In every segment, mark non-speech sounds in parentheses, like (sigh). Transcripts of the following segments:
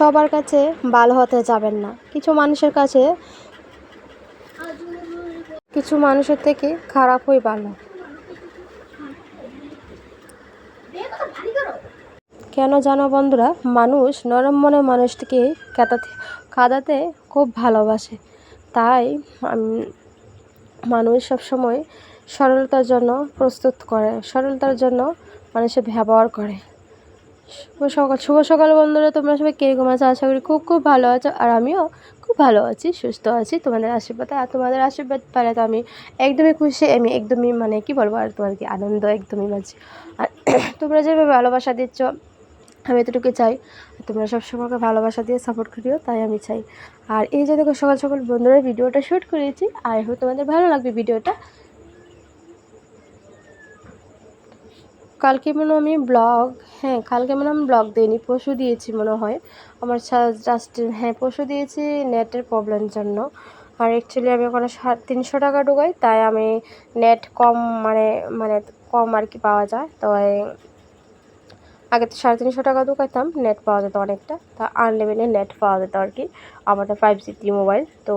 সবার কাছে ভালো হতে যাবেন না। কিছু মানুষের কাছে কিছু মানুষের থেকে খারাপ খারাপই ভালো। কেন জানো বন্ধুরা? মানুষ নরম মনে মানুষটিকে কাদাতে কাদাতে খুব ভালোবাসে। তাই মানুষ সবসময় সরলতার জন্য প্রস্তুত করে, সরলতার জন্য মানুষের ব্যবহার করে। সকাল, শুভ সকাল বন্ধুরা। তোমরা সবাই কীরকম আছো? আশা করি খুব খুব ভালো আছো আর আমিও খুব ভালো আছি, সুস্থ আছি। তোমাদের আশীর্বাদে আর তোমাদের আশীর্বাদ পেলে তো আমি একদমই খুশি, আমি একদমই মানে কি বলব আর তোমাদেরকে আনন্দ একদমই পাচ্ছি। আর (clears throat) তোমরা যেভাবে ভালোবাসা দিচ্ছ, আমি এতটুকু চাই। তোমরা সবসময় আমাকে ভালোবাসা দিয়ে সাপোর্ট করিও, তাই আমি চাই। আর এই যে দেখো সকাল সকাল বন্ধুরা, ভিডিওটা শ্যুট করেছি। আর হোক তোমাদের ভালো লাগবে ভিডিওটা। কালকে মনে আমি ব্লগ হ্যাঁ কালকে মনে আমি ব্লগ দিইনি, পরশু দিয়েছি মনে হয়। আমার জাস্ট হ্যাঁ পরশু দিয়েছি নেটের প্রবলেমের জন্য। আর অ্যাকচুয়ালি আমি ওখানে তিনশো টাকা ঢুকাই, তাই আমি নেট কম মানে মানে কম আর কি পাওয়া যায়। তো আগে তো সাড়ে তিনশো টাকা ঢুকাইতাম নেট পাওয়া যেত অনেকটা। তা আনলিমিটেড নেট পাওয়া যেত আর কি, আমাদের ফাইভ জি মোবাইল তো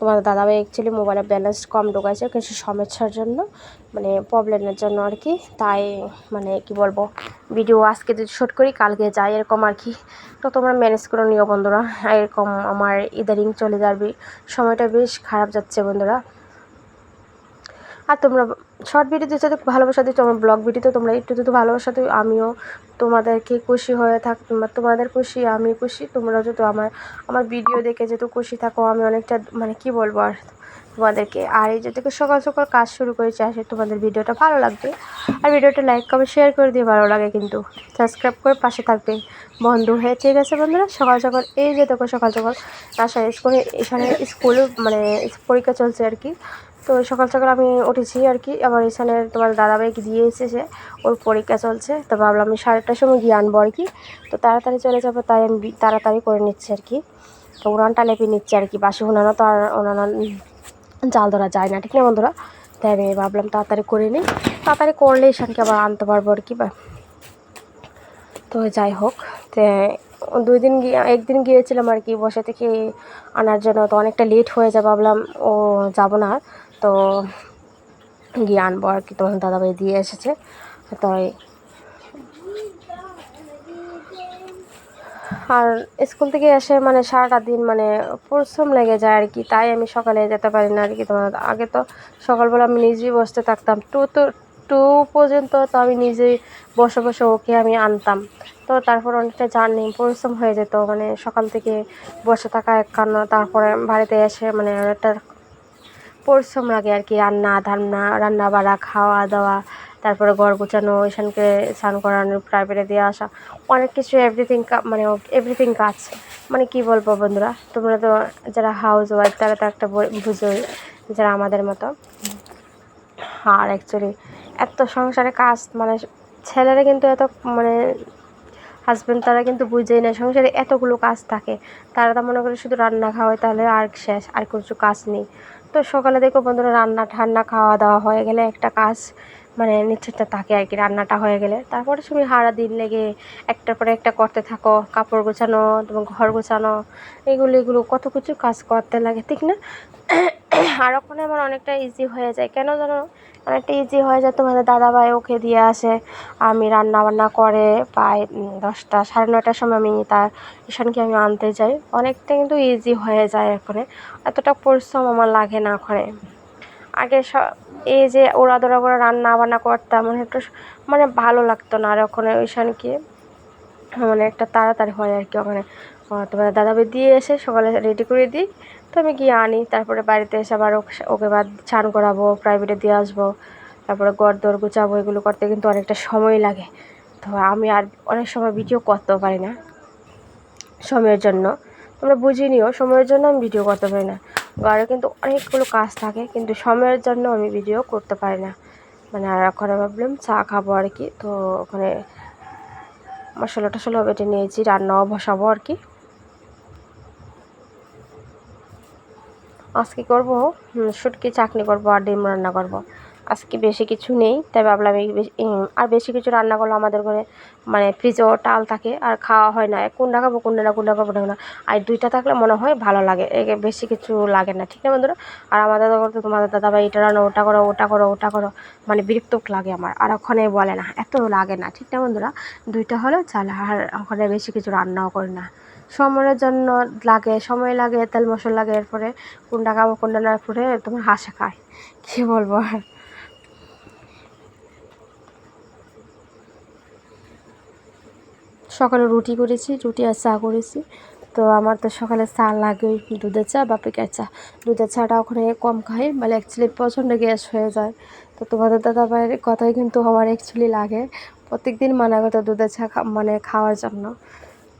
তোমাদের দাদাভাই অ্যাকচুয়ালি মোবাইলের ব্যালেন্স কম ঢোকাইছে, কিছু সমস্যার জন্য মানে প্রবলেমের জন্য আর কি। তাই মানে কি বলব ভিডিও আজকে যদি শ্যুট করি, কালকে যাই, এরকম আর কি। তো তোমরা ম্যানেজ করে নিও বন্ধুরা, এরকম আমার ইদারিং চলে যাবে। সময়টা বেশ খারাপ যাচ্ছে বন্ধুরা। আর তোমরা শর্ট ভিডিওতে যাতে ভালোবাসা দিচ্ছ আমার ব্লগ ভিডিওতে তোমরা একটু যদি ভালোবাসা দিও, আমিও তোমাদেরকে খুশি হয়ে থাক তোমাদের খুশি, আমি খুশি, তোমরা যদি আমার আমার ভিডিও দেখে যেহেতু খুশি থাকো, আমি অনেকটা মানে কি বলব আর? তোমাদেরকে। আর এই যে থেকে সকাল সকাল কাজ শুরু করেছি আসে তোমাদের ভিডিওটা ভালো লাগবে। আর ভিডিওটা লাইক কমেন্ট শেয়ার করে দিয়ে ভালো লাগে কিন্তু। সাবস্ক্রাইব করে পাশে থাকবে। বন্ধু হয়ে ঠিক আছে বন্ধুরা? সকাল সকাল এই যে দেখো সকাল সকাল আশা স্কুলে, এখানে স্কুল মানে পরীক্ষা চলছে আর কি। তো সকাল সকাল আমি উঠেছি আর কি। আবার এখানে তোমার দাদাভাইকে দিয়ে এসেছে, ওর পরীক্ষা চলছে। তো ভাবলাম আমি সাড়েটার সময় গিয়ে আনব আর কি। তো তাড়াতাড়ি চলে যাব, তাই আমি তাড়াতাড়ি করে নিচ্ছি আর কি। তো উনানটা লেপে নিচ্ছি আর কি, বাসি উনানো তো আর উনানো জাল ধরা যায় না, ঠিক না বন্ধুরা? তাই আমি ভাবলাম তাড়াতাড়ি করে নিই। তাড়াতাড়ি করলে ঈশানকে আবার আনতে পারব আর কি বা। তো যাই হোক, তো দুই দিন গিয়ে, একদিন গিয়েছিলাম আর কি বসে থেকে আনার জন্য, তো অনেকটা লেট হয়ে যাবে ভাবলাম ও যাব না। তো গিয়ে আনব আর কি, তোমার দাদাভাই দিয়ে এসেছে। তাই আর স্কুল থেকে এসে মানে সারাটা দিন মানে পরিশ্রম লেগে যায় আর কি, তাই আমি সকালে যেতে পারি না আর কি তোমার। আগে তো সকালবেলা আমি নিজেই বসতে থাকতাম, টু তো, টু পর্যন্ত তো আমি নিজেই বসে বসে ওকে আমি আনতাম। তো তারপর অনেকটা জার্নি, পরিশ্রম হয়ে যেত মানে সকাল থেকে বসে থাকা এক কান্ন, তারপরে বাড়িতে এসে মানে অনেকটা পরিশ্রম লাগে আর কি, রান্না, ধান্না রান্না বাড়া খাওয়া দাওয়া তারপরে ঘর গোছানো, ঈশানকে স্নান করানো প্রাইভেটে দিয়ে আসা, অনেক কিছু এভরিথিং মানে এভরিথিং কাজ মানে কি বলব বন্ধুরা, তোমরা তো যারা হাউস ওয়াইফ তারা তো একটা বুঝো যারা আমাদের মতো। আর অ্যাকচুয়ালি এত সংসারে কাজ মানে ছেলেরা কিন্তু এত মানে হাজব্যান্ড তারা কিন্তু বুঝেই না সংসারে এতগুলো কাজ থাকে। তারা তো মনে করে শুধু রান্না খাওয়ায়, তাহলে আর শেষ, আর কিছু কাজ নেই। তো সকালে দেখো বন্ধুরা রান্না ঠান্না খাওয়া দাওয়া হয়ে গেলে একটা কাজ মানে নিশ্চিতটা থাকে আর কি, রান্নাটা হয়ে গেলে। তারপরে তুমি সারা দিন লেগে একটার পরে একটা করতে থাকো, কাপড় গোছানো, তোমার ঘর গোছানো, এগুলো এগুলো, কত কিছু কাজ করতে লাগে, ঠিক না? (coughs) আর ওখানে আমার অনেকটা ইজি হয়ে যায়। কেন জানো? অনেকটা ইজি হয়ে যায়, তোমাদের দাদা ভাই ওকে দিয়ে আসে, আমি রান্না বান্না করে প্রায় দশটা, সাড়ে নটার সময় আমি তার ঈশানকে আমি আনতে যাই। অনেকটা কিন্তু ইজি হয়ে যায় এখানে। এতটা পরিশ্রম আমার লাগে না ওখানে। আগে সব এই যে ওরা দোরা করে রান্না বান্না করতাম মানে একটু মানে ভালো লাগতো না। আর ওখানে ঈশানকে মানে একটা তাড়াতাড়ি হয় আর কি ওখানে। তোমাদের দাদাভাই দিয়ে এসে সকালে রেডি করে দিই। তো আমি গিয়ে আনি। তারপরে বাড়িতে এসে আবার ওকে বাদ ছান করাবো প্রাইভেটে দিয়ে আসব। তারপরে গড় দর গুছাবো, এগুলো করতে কিন্তু অনেকটা সময় লাগে। তো আমি আর অনেক সময় ভিডিও করতেও পারি না সময়ের জন্য। তোমরা বুঝে নিও, সময়ের জন্য আমি ভিডিও করতে পারি না। ঘরে কিন্তু অনেকগুলো কাজ থাকে, কিন্তু সময়ের জন্য আমি ভিডিও করতে পারি না। মানে আর ওখানে ভাবলাম চা খাব আর কি, তো ওখানে মশলা টশলা বেটে নিয়েছি, রান্নাও বসাবো আর কি। আজকে করব শুটকি, চাটনি করব আর ডিম রান্না করব। আজকে বেশি কিছু নেই, তাই ভাবলাম এই আর বেশি কিছু রান্না করলে আমাদের ঘরে মানে ফ্রিজও টাল থাকে আর খাওয়া হয় না। কোনটা খাব কোনটা না কোনটা খাব, না আর দুইটা থাকলে মনে হয় ভালো লাগে। বেশি কিছু লাগে না, ঠিক না বন্ধুরা? আর আমাদের দাদা করতে তোমাদের দাদা ভাই এটা রান্না, ওটা করো ওটা করো ওটা করো। মানে বিরক্ত লাগে আমার, আর ওখানে বলে না, এত লাগে না, ঠিক না বন্ধুরা? দুইটা হলেও চাল, আর ওখানে বেশি কিছু রান্নাও করি না। সময়ের জন্য লাগে, সময় লাগে, তেল মশলা লাগে, এরপরে কোনটা খাব কোনটা না পরে তোমার হাসা খায় কী বলব আর? সকালে রুটি করেছি, রুটি আর চা করেছি। তো আমার তো সকালে চা লাগে দুধের চা বা পেকের চা। দুধের চাটা ওখানে কম খাই মানে অ্যাকচুয়ালি প্রচণ্ড গ্যাস হয়ে যায়। তো তোমাদের দাদা ভাইয়ের কথাই কিন্তু আমার অ্যাকচুয়ালি লাগে। প্রত্যেক দিন মানা করতো দুধের চা মানে খাওয়ার জন্য।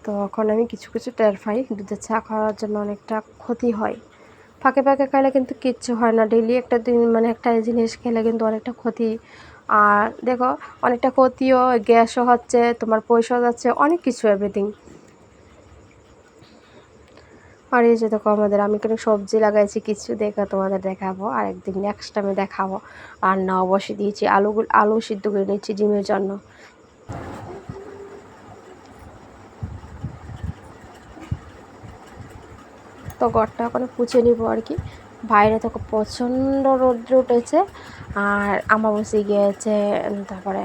তো এখন আমি কিছু কিছু টের পাই, দুধের চা খাওয়ার জন্য অনেকটা ক্ষতি হয়। ফাঁকে ফাঁকে খাইলে কিন্তু কিচ্ছু হয় না। ডেলি একটা দিন মানে একটা জিনিস খেলে কিন্তু অনেকটা ক্ষতি আর দেখো, অনেকটা ক্ষতিও, গ্যাসও হচ্ছে, তোমার পয়সাও যাচ্ছে, অনেক কিছু এভরিথিং আর এই যে দেখো আমাদের, আমি কোনো সবজি লাগাইছি, কিছু দেখো তোমাদের দেখাবো। আর একদিন নেক্সট টাইমে দেখাবো। আর না, বসে দিয়েছি আলুগুলো আলু সিদ্ধ করে নিচ্ছি ডিমের জন্য। তো ঘরটা ওখানে পুছে নিব আর কি। বাইরে তো প্রচণ্ড রৌদ্র উঠেছে। আর আমাবস্যা গিয়েছে, তারপরে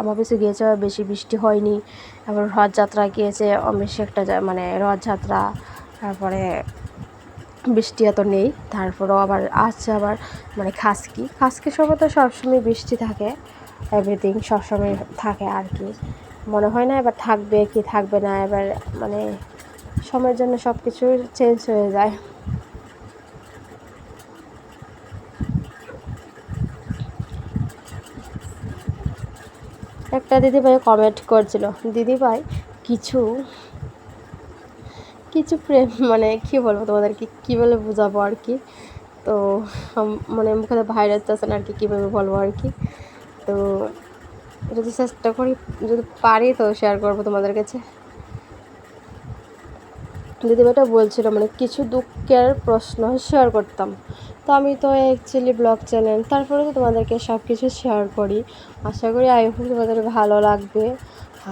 আমাবস্যা গিয়েছে বেশি বৃষ্টি হয়নি। তারপর রথযাত্রা গিয়েছে বেশি একটা মানে রথযাত্রা, তারপরে বৃষ্টি এত নেই, তারপরেও আবার আসছে আবার মানে খাসকি। খাসকির সময় তো সবসময় বৃষ্টি থাকে এভরিথিং সবসময় থাকে আর কি। মনে হয় না এবার থাকবে কি থাকবে না, এবার মানে সময়ের জন্য সব কিছু চেঞ্জ হয়ে যায়। একটা দিদিভাই কমেন্ট করছিল। দিদিভাই, কিছু কিছু প্রেম মানে কী বলব তোমাদেরকে, কী বলে বোঝাবো আর কি? তো মানে মুখে ভাইরাস আছে না আর কি কীভাবে বলব আর কি? তো যদি চেষ্টা করি, যদি পারি তো শেয়ার করব তোমাদের কাছে। দিদিভাইটা বলছিল মানে কিছু দুঃখের প্রশ্ন শেয়ার করতাম। তো আমি তো অ্যাকচুয়ালি ব্লগ চ্যানেল তারপরে তো তোমাদেরকে সব কিছু শেয়ার করি। আশা করি আই হোপ তোমাদের ভালো লাগবে।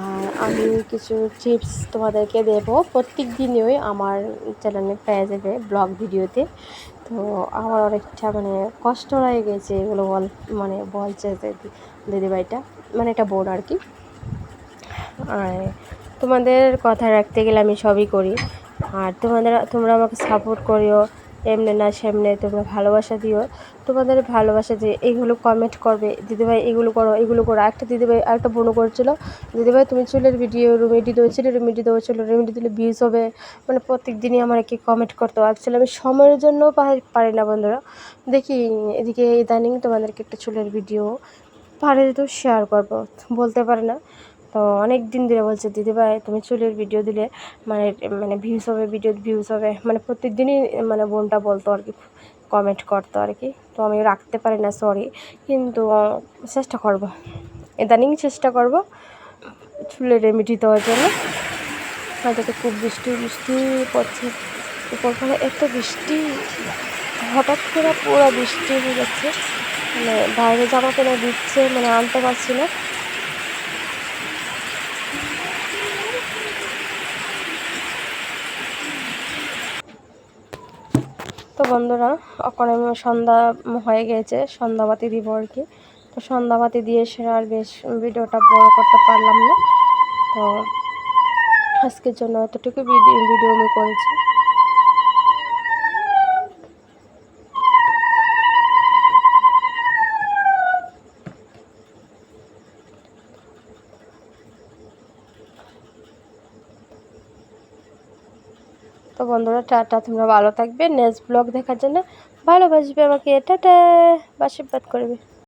আর আমি কিছু টিপস তোমাদেরকে দেবো। প্রত্যেক দিনই আমার চ্যানেলে পেয়ে যাবে ব্লগ ভিডিওতে তো আমার অনেকটা মানে কষ্ট হয়ে গেছে এগুলো বল মানে বলছে দিদিভাইটা মানে এটা বোন আর কি। আর তোমাদের কথা রাখতে গেলে আমি সবই করি। আর তোমাদের, তোমরা আমাকে সাপোর্ট করিও, এমনি না সেমনে তোমরা ভালোবাসা দিও। তোমাদের ভালোবাসা দিয়ে এইগুলো কমেন্ট করবে, দিদিভাই এগুলো করো এগুলো করো। একটা দিদিভাই একটা বোনও করছিল। দিদিভাই, তুমি চুলের ভিডিও রেমেডি চুলের রেমেডি চুলের রেমেডি দিলে ভিউজ হবে। মানে প্রত্যেক দিনই আমার কি কমেন্ট করতো। অ্যাকচুয়ালি আমি সময়ের জন্য পারি না বন্ধুরা। দেখি, এদিকে ইদানিং তোমাদেরকে একটা চুলের ভিডিও পারে তো শেয়ার করব। বলতে পারে না। তো অনেক দিন ধরে বলছে দিদিভাই তুমি চুলের ভিডিও দিলে মানে মানে ভিউজ হবে ভিডিও ভিউজ হবে। মানে প্রত্যেক দিনই মানে বোনটা বলতো আর কি কমেন্ট করতো আর কি। তো আমি রাখতে পারি না সরি কিন্তু, চেষ্টা করব। ইদানিং চেষ্টা করব চুলের রেমেডি দেওয়ার জন্য। হয়তো খুব বৃষ্টি বৃষ্টি পড়ছে। উপরখানে এত বৃষ্টি, হঠাৎ করে পুরো বৃষ্টি হয়ে যাচ্ছে। মানে বাইরে জামা কেনা দিচ্ছে মানে আনতে পারছি না। তো বন্ধুরা ওখানে সন্ধ্যা হয়ে গেছে, সন্ধ্যাবাতি দিব আর কি। তো সন্ধ্যাবাতি দিয়ে সেরা আর বেশ ভিডিওটা বড় করতে পারলাম না। তো আজকের জন্য এতটুকু ভিডিও ভিডিও আমি করেছি। তো বন্ধুরা, টাটা। তোমরা ভালো থাকবে। নেক্সট ব্লগ দেখার জন্য ভালোবাসবে আমাকে। টাটা। আশীর্বাদ করবে